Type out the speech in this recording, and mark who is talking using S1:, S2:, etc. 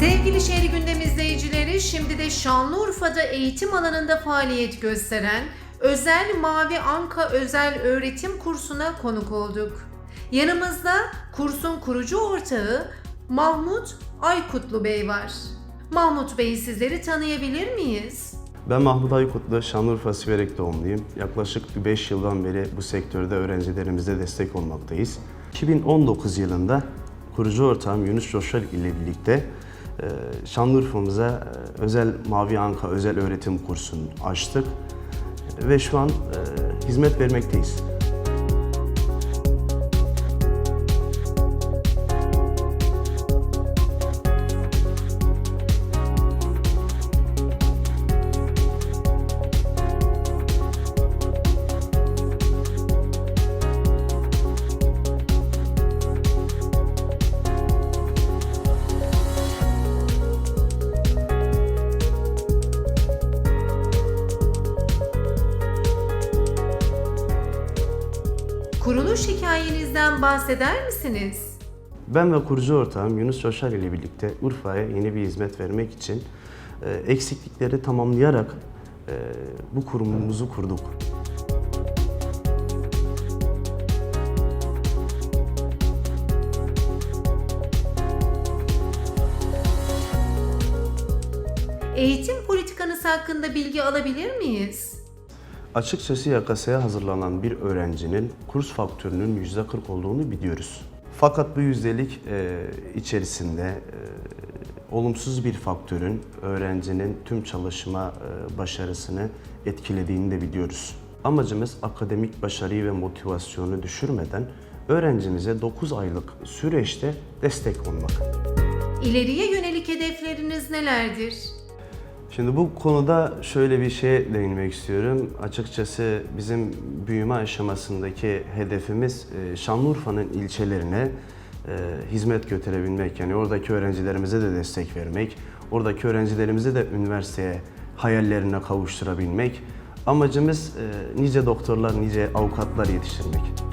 S1: Sevgili şehri gündem izleyicileri, şimdi de Şanlıurfa'da eğitim alanında faaliyet gösteren Özel Mavi Anka Özel Öğretim Kursu'na konuk olduk. Yanımızda kursun kurucu ortağı Mahmut Aykutlu Bey var. Mahmut Bey sizleri tanıyabilir miyiz?
S2: Ben Mahmut Aykutlu, Şanlıurfa Siverek doğumluyum. Yaklaşık 5 yıldan beri bu sektörde öğrencilerimize destek olmaktayız. 2019 yılında kurucu ortağım Yunus Coşal ile birlikte Şanlıurfa'mıza e, özel Mavi Anka özel öğretim kursunu açtık ve şu an e, hizmet vermekteyiz.
S1: Kuruluş hikayenizden bahseder misiniz?
S2: Ben ve kurucu ortağım Yunus Coşal ile birlikte Urfa'ya yeni bir hizmet vermek için e, eksiklikleri tamamlayarak e, bu kurumumuzu kurduk.
S1: Eğitim politikanız hakkında bilgi alabilir miyiz?
S2: Açıkçası YKS'ye hazırlanan bir öğrencinin kurs faktörünün %40 olduğunu biliyoruz. Fakat bu yüzdelik e, içerisinde e, olumsuz bir faktörün öğrencinin tüm çalışma e, başarısını etkilediğini de biliyoruz. Amacımız akademik başarıyı ve motivasyonu düşürmeden öğrencimize 9 aylık süreçte destek olmak.
S1: İleriye yönelik hedefleriniz nelerdir?
S2: Şimdi bu konuda şöyle bir şeye değinmek istiyorum. Açıkçası bizim büyüme aşamasındaki hedefimiz e, Şanlıurfa'nın ilçelerine e, hizmet götürebilmek. Yani oradaki öğrencilerimize de destek vermek, oradaki öğrencilerimizi de üniversiteye hayallerine kavuşturabilmek. Amacımız e, nice doktorlar, nice avukatlar yetiştirmek.